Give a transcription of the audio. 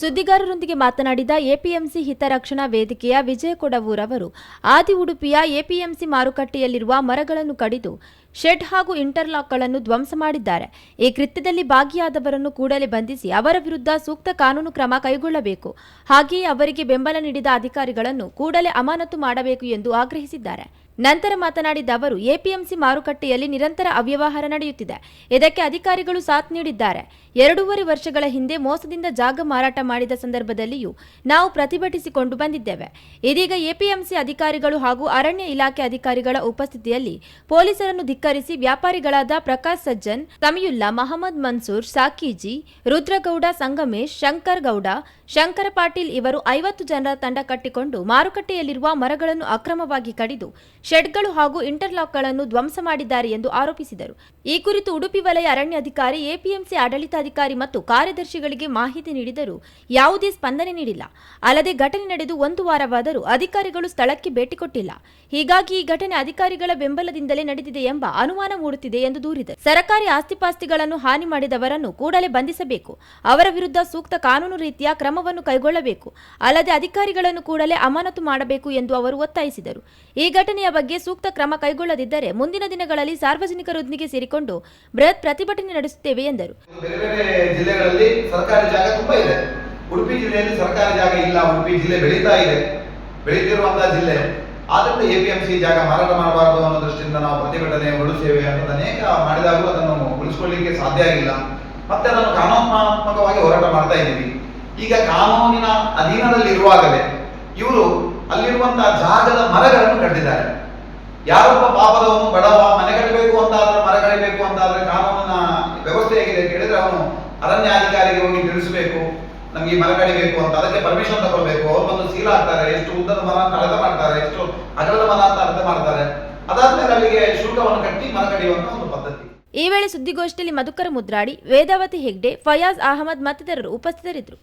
ಸುದ್ದಿಗಾರರೊಂದಿಗೆ ಮಾತನಾಡಿದ ಎಪಿಎಂಸಿ ಹಿತರಕ್ಷಣಾ ವೇದಿಕೆಯ ವಿಜಯ ಕೊಡವೂರ್ ಅವರು ಆದಿ ಉಡುಪಿಯ ಎಪಿಎಂಸಿ ಮಾರುಕಟ್ಟೆಯಲ್ಲಿರುವ ಮರಗಳನ್ನು ಕಡಿದು ಶೆಡ್ ಹಾಗೂ ಇಂಟರ್ಲಾಕ್ಗಳನ್ನು ಧ್ವಂಸ ಮಾಡಿದ್ದಾರೆ. ಈ ಕೃತ್ಯದಲ್ಲಿ ಭಾಗಿಯಾದವರನ್ನು ಕೂಡಲೇ ಬಂಧಿಸಿ ಅವರ ವಿರುದ್ಧ ಸೂಕ್ತ ಕಾನೂನು ಕ್ರಮ ಕೈಗೊಳ್ಳಬೇಕು. ಹಾಗೆಯೇ ಅವರಿಗೆ ಬೆಂಬಲ ನೀಡಿದ ಅಧಿಕಾರಿಗಳನ್ನು ಕೂಡಲೇ ಅಮಾನತು ಮಾಡಬೇಕು ಎಂದು ಆಗ್ರಹಿಸಿದ್ದಾರೆ. ನಂತರ ಮಾತನಾಡಿದ ಅವರು, ಎಪಿಎಂಸಿ ಮಾರುಕಟ್ಟೆಯಲ್ಲಿ ನಿರಂತರ ಅವ್ಯವಹಾರ ನಡೆಯುತ್ತಿದೆ. ಇದಕ್ಕೆ ಅಧಿಕಾರಿಗಳು ಸಾಥ್ ನೀಡಿದ್ದಾರೆ. ಎರಡೂವರೆ ವರ್ಷಗಳ ಹಿಂದೆ ಮೋಸದಿಂದ ಜಾಗ ಮಾರಾಟ ಮಾಡಿದ ಸಂದರ್ಭದಲ್ಲಿಯೂ ನಾವು ಪ್ರತಿಭಟಿಸಿಕೊಂಡು ಬಂದಿದ್ದೇವೆ. ಇದೀಗ ಎಪಿಎಂಸಿ ಅಧಿಕಾರಿಗಳು ಹಾಗೂ ಅರಣ್ಯ ಇಲಾಖೆ ಅಧಿಕಾರಿಗಳ ಉಪಸ್ಥಿತಿಯಲ್ಲಿ ಪೊಲೀಸರನ್ನು ಧಿಕ್ಕರಿಸಿ ವ್ಯಾಪಾರಿಗಳಾದ ಪ್ರಕಾಶ್ ಸಜ್ಜನ್ ಸಮಯುಲ್ಲಾ ಮಹಮ್ಮದ್ ಮನ್ಸೂರ್, ಸಾಕೀಜಿ, ರುದ್ರಗೌಡ, ಸಂಗಮೇಶ್, ಶಂಕರ್ ಗೌಡ, ಶಂಕರ ಪಾಟೀಲ್ ಇವರು ಐವತ್ತು ಜನರ ತಂಡ ಕಟ್ಟಿಕೊಂಡು ಮಾರುಕಟ್ಟೆಯಲ್ಲಿರುವ ಮರಗಳನ್ನು ಅಕ್ರಮವಾಗಿ ಕಡಿದು ಶೆಡ್ಗಳು ಹಾಗೂ ಇಂಟರ್ಲಾಕ್ಗಳನ್ನು ಧ್ವಂಸ ಮಾಡಿದ್ದಾರೆ ಎಂದು ಆರೋಪಿಸಿದರು. ಈ ಕುರಿತು ಉಡುಪಿ ವಲಯ ಅರಣ್ಯಾಧಿಕಾರಿ, ಎಪಿಎಂಸಿ ಆಡಳಿತಾಧಿಕಾರಿ ಮತ್ತು ಕಾರ್ಯದರ್ಶಿಗಳಿಗೆ ಮಾಹಿತಿ ನೀಡಿದರೂ ಯಾವುದೇ ಸ್ಪಂದನೆ ನೀಡಿಲ್ಲ. ಅಲ್ಲದೆ ಘಟನೆ ನಡೆದು ಒಂದು ವಾರವಾದರೂ ಅಧಿಕಾರಿಗಳು ಸ್ಥಳಕ್ಕೆ ಭೇಟಿ ಕೊಟ್ಟಿಲ್ಲ. ಹೀಗಾಗಿ ಈ ಘಟನೆ ಅಧಿಕಾರಿಗಳ ಬೆಂಬಲದಿಂದಲೇ ನಡೆದಿದೆ ಎಂಬ ಅನುಮಾನ ಮೂಡುತ್ತಿದೆ ಎಂದು ದೂರಿದರು. ಸರ್ಕಾರಿ ಆಸ್ತಿಪಾಸ್ತಿಗಳನ್ನು ಹಾನಿ ಮಾಡಿದವರನ್ನು ಕೂಡಲೇ ಬಂಧಿಸಬೇಕು. ಅವರ ವಿರುದ್ಧ ಸೂಕ್ತ ಕಾನೂನು ರೀತಿಯ ಕ್ರಮವನ್ನು ಕೈಗೊಳ್ಳಬೇಕು. ಅಲ್ಲದೆ ಅಧಿಕಾರಿಗಳನ್ನು ಕೂಡಲೇ ಅಮಾನತು ಮಾಡಬೇಕು ಎಂದು ಅವರು ಒತ್ತಾಯಿಸಿದರು. ಈ ಘಟನೆಯ ಬಗ್ಗೆ ಸೂಕ್ತ ಕ್ರಮ ಕೈಗೊಳ್ಳದಿದ್ದರೆ ಮುಂದಿನ ದಿನಗಳಲ್ಲಿ ಸಾರ್ವಜನಿಕರೊಂದಿಗೆ ಸೇರಿಕೊಂಡು ಬೃಹತ್ ಪ್ರತಿಭಟನೆ ನಡೆಸುತ್ತೇವೆ ಎಂದರು. ಸರ್ಕಾರಿ ಜಾಗ ತುಂಬಾ ಇದೆ. ಉಡುಪಿ ಜಿಲ್ಲೆಯಲ್ಲಿ ಸರ್ಕಾರಿ ಜಾಗ ಇಲ್ಲ. ಉಡುಪಿ ಜಿಲ್ಲೆ ಬೆಳೀತಾ ಇದೆ. ಬೆಳೀತಿರುವಂತಹ ಜಿಲ್ಲೆ. ಆದ್ರಿಂದ ಎಪಿಎಂಸಿ ಜಾಗ ಮಾರಾಟ ಮಾಡಬಾರದು ಅನ್ನೋ ದೃಷ್ಟಿಯಿಂದ ನಾವು ಪ್ರತಿಭಟನೆ ಉಳಿಸೇವೆ ಅಂತ ಅನೇಕ ಮಾಡಿದಾಗೂ ಅದನ್ನು ಉಳಿಸ್ಕೊಳ್ಳಿಕ್ಕೆ ಸಾಧ್ಯ ಆಗಿಲ್ಲ. ಮತ್ತೆ ಅದನ್ನು ಕಾನೂನಾತ್ಮಕವಾಗಿ ಹೋರಾಟ ಮಾಡ್ತಾ ಇದ್ದೀವಿ. ಈಗ ಕಾನೂನಿನ ಅಧೀನದಲ್ಲಿ ಇರುವಾಗಲೇ ಇವರು ಅಲ್ಲಿರುವಂತಹ ಜಾಗದ ಮರಗಳನ್ನು ಕಟ್ಟಿದ್ದಾರೆ. ಯಾರೊಬ್ಬ ಪಾಪದವನು ಬಡವ ಮನೆ ಕಟ್ಟಬೇಕು ಅಂತ ಆದ್ರೆ ಮರ ಕಡಿಬೇಕು ಅಂತ ಆದ್ರೆ ಕಾನೂನಿನ ವ್ಯವಸ್ಥೆ ಹೇಗಿದೆ ಅಂತ ಹೇಳಿದ್ರೆ ಅವನು ಅರಣ್ಯಾಧಿಕಾರಿಗೆ ಹೋಗಿ ತಿಳಿಸಬೇಕು, ನಮ್ಗೆ ಮರ ಕಡಿಬೇಕು ಅಂತ. ಅದಕ್ಕೆ ಪರ್ಮಿಷನ್ ತಗೊಳ್ಬೇಕು. ಅವ್ರು ಬಂದು ಸೀಲ್ ಹಾಕ್ತಾರೆ, ಎಷ್ಟು ಉದ್ದದ ಮರ ಅಂತ ಅಳತೆ ಮಾಡ್ತಾರೆ, ಎಷ್ಟು ಅಗಲದ ಮರ ಅಂತ ಅಳತೆ ಮಾಡ್ತಾರೆ. ಅದಾದ್ಮೇಲೆ ಅಲ್ಲಿಗೆ ಶುಲ್ಕವನ್ನು ಕಟ್ಟಿ ಮರ ಕಡಿಯುವಂತ ಒಂದು ಪದ್ಧತಿ. ಈ ವೇಳೆ ಸುದ್ದಿಗೋಷ್ಠಿಯಲ್ಲಿ ಮಧುಕರ ಮುದ್ರಾಡಿ, ವೇದಾವತಿ ಹೆಗ್ಡೆ, ಫಯಾಜ್ ಅಹಮದ್ ಮತ್ತಿತರರು ಉಪಸ್ಥಿತರಿದ್ದರು.